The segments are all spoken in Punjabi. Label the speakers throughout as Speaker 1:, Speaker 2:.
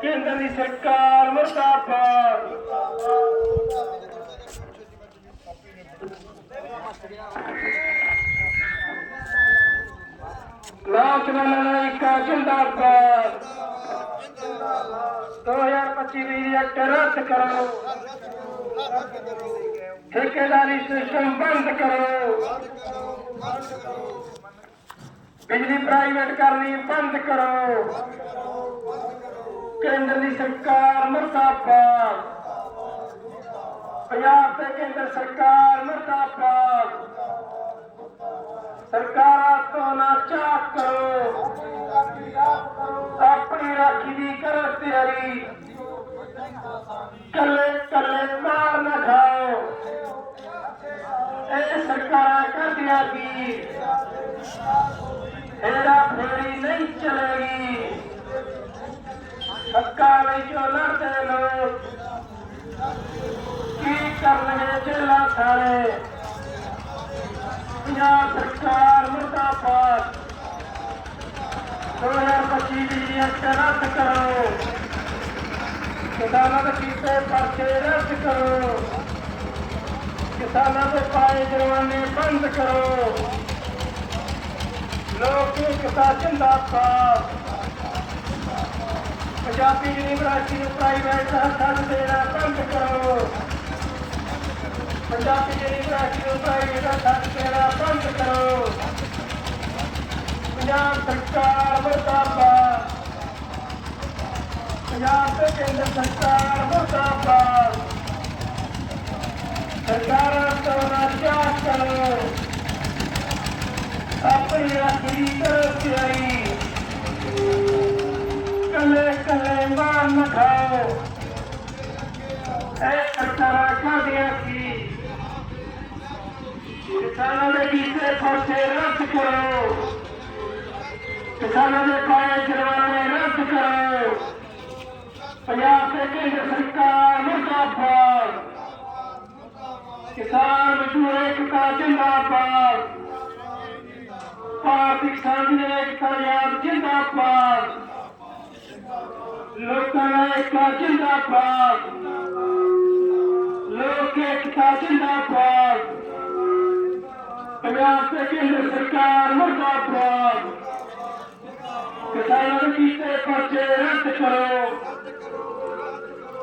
Speaker 1: ਕੇਂਦਰ ਦੀ ਸਰਕਾਰ ਮੁਰਦਾਬਾਦ। ਲਾਟ ਲੜਾਈ ਕਾ ਜਿੰਦਾਬਾਦ। 2025 ਦੀ ਐਕਟ ਰੱਦ ਕਰੋ। ਠੇਕੇਦਾਰੀ ਸਿਸਟਮ ਬੰਦ ਕਰੋ। ਬਿਜਲੀ ਪ੍ਰਾਈਵੇਟ ਕਰਨੀ ਬੰਦ ਕਰੋ। ਕੇਂਦਰ ਦੀ ਸਰਕਾਰ ਮੁਰਦਾਬਾਦ ਪੰਜਾਬ ਤੇ ਕੇਂਦਰ ਸਰਕਾਰ ਮੁਰਦਾਬਾਦ ਸਰਕਾਰਾਂ ਤੋਂ ਨਾ ਚਾਹ ਕਰੋ ਆਪਣੀ ਰਾਖੀ ਦੀ ਕਰੋ ਤਿਆਰੀ ਕੱਲੇ ਕੱਲੇ ਮਾਰ ਨਾ ਖਾਓ ਇਹ ਸਰਕਾਰਾਂ ਕਰਦੀਆਂ ਕੀ ਇਹਦਾ ਫੇਰੀ ਨਹੀਂ ਚਲੇਗੀ ਹੱਕਾਂ ਲਈ ਲੜਦੇ ਲੋਕ ਕੀ ਕਰਨਗੇ ਜੇਲਾ ਥਾਣੇ ਪੰਜਾਬ ਸਰਕਾਰ ਮੁਰਦਾਬਾਦ। 2025 ਦੀ ਐਕਟ ਕਰੋ। ਕਿਸਾਨਾਂ ਦੇ ਕੀਤੇ ਪਰਚੇ ਰੱਦ ਕਰੋ। ਕਿਸਾਨਾਂ ਦੇ ਪਾਏ ਜੁਰਮਾਨੇ ਬੰਦ ਕਰੋ। ਲੋਕ ਏਕਤਾ ਜਿੰਦਾਬਾਦ। ਪੰਜਾਬੀ ਯੂਨੀਵਰਸਿਟੀ ਨੂੰ ਪ੍ਰਾਈਵੇਟ ਹੱਥਾਂ 'ਚ ਦੇਣਾ ਬੰਦ ਕਰੋ। ਪੰਜਾਬੀ ਯੂਨੀਵਰਸਿਟੀ ਨੂੰ ਪ੍ਰਾਈਵੇਟ ਹੱਥਾਂ 'ਚ ਦੇਣਾ ਬੰਦ ਕਰੋ। ਪੰਜਾਬ ਸਰਕਾਰ ਮੁਰਦਾਬਾਦ। ਪੰਜਾਬ ਤੇ ਕੇਂਦਰ ਸਰਕਾਰ ਮੁਰਦਾਬਾਦ। ਸਰਕਾਰਾਂ ਤੋਂ ਨਾ ਕਰੋ। ਆਪਣੀ ਆਖਰੀ ਕਰੋ ਕੱਲੇ ਖਾਓ ਇਹ ਸਰਕਾਰਾਂ ਕਾਦੀਆਂ ਕੀ ਕਿਸਾਨਾਂ ਦੇ ਕੀਤੇ ਖਰਚੇ ਰੱਦ ਕਰੋ ਕਿਸਾਨਾਂ ਦੇ ਪਾਏ ਜੁਰਮਾਨੇ ਰੱਦ ਕਰੋ ਪੰਜਾਬ ਤੇ ਕੇਂਦਰ ਸਰਕਾਰ ਮੁਰਦਾਬਾਦ ਕਿਸਾਨ ਮਜ਼ਦੂਰ ਏਕਤਾ ਜਿੰਦਾਬਾਦ ਭਾਰਤੀ ਦੀ ਏਕਤਾ ਯਾਦ ਜਿੰਦਾਬਾਦ ਲੋਕਾਂ ਦਾ ਜਿੰਦਾਬਾਦ ਲੋਕ ਏਕਤਾ ਜਿੰਦਾਬਾਦ ਪੰਜਾਬ ਤੇ ਕੇਂਦਰ ਸਰਕਾਰ ਮੁਰਦਾਬਾਦ ਕਿਸਾਨਾਂ ਦੇ ਕੀਤੇ ਪਰਚੇ ਰੱਦ ਕਰੋ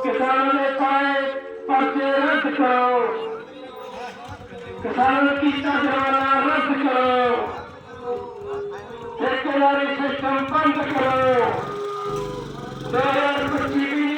Speaker 1: ਕਿਸਾਨਾਂ ਦੇ ਪਾਏ ਪਰਚੇ ਰੱਦ ਕਰੋ ਕਿਸਾਨਾਂ ਦਾ ਕੀਤਾ ਜੁਰਮਾਨਾ ਰੱਦ ਕਰੋ ਠੇਕੇਦਾਰੀ ਸਿਸਟਮ ਬੰਦ ਕਰੋ 2025 ਦੀ